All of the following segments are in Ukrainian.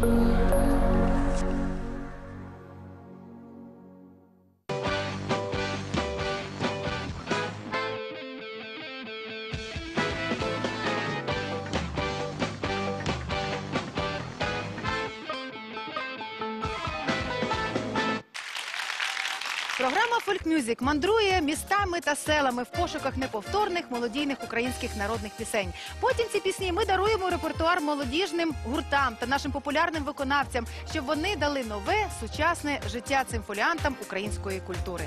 you Програма «Фольк-мюзик» мандрує містами та селами в пошуках неповторних молодійних українських народних пісень. Потім ці пісні ми даруємо репертуар молодіжним гуртам та нашим популярним виконавцям, щоб вони дали нове сучасне життя цим фоліантам української культури.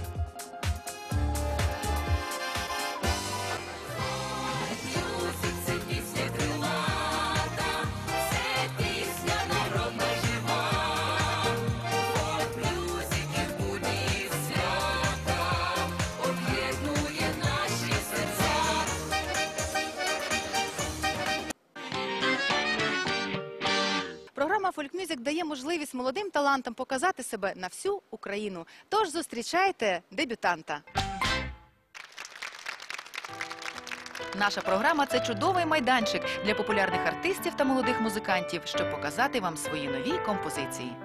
Music дає можливість молодим талантам показати себе на всю Україну. Тож зустрічайте дебютанта. Наша програма це чудовий майданчик для популярних артистів та молодих музикантів, щоб показати вам свої нові композиції.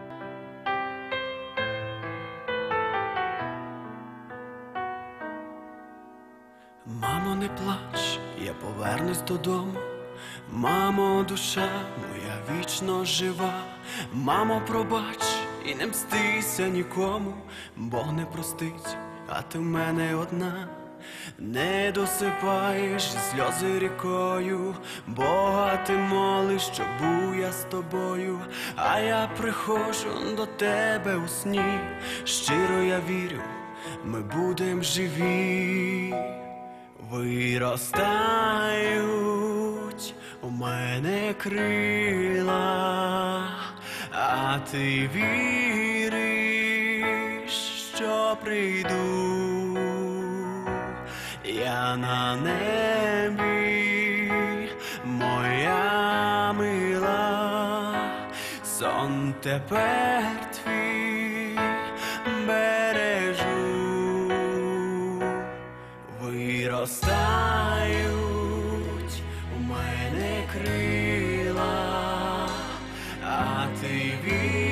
Мамо, не плач, я повернусь додому. Мамо, душа моя вічно жива. Мамо, пробач і не мстися нікому, Бог не простить, а ти в мене одна. Не досипаєш сльози рікою, Бога ти молиш, щоб був я з тобою, а я приходжу до тебе у сні. Щиро я вірю, ми будем живі виростають у мене крила, а ти віриш, що прийду. Я на небі, моя мила, сон тепер твій бережу. Виростають а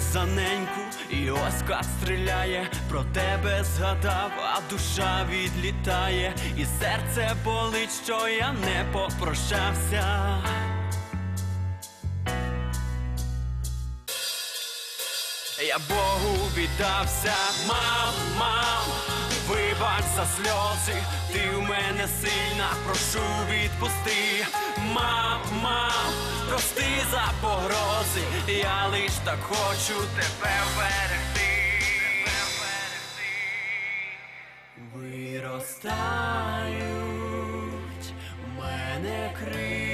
я і оска стріляє, про тебе згадав, а душа відлітає, і серце болить, що я не попрощався. Я Богу віддався, мам, мам, Пробач за сльози, ти у мене сильна, прошу відпусти, мам, мам, прости за погрози, я лиш так хочу тебе берегти. Виростають мене крив.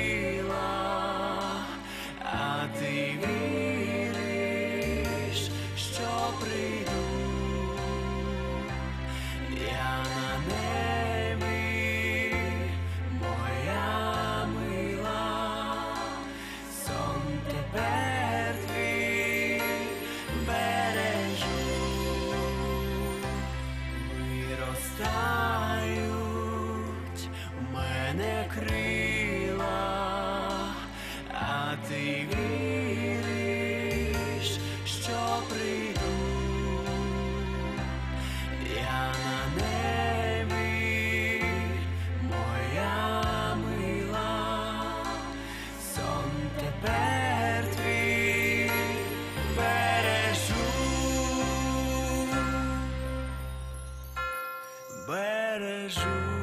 зростають мене крив. Jesus.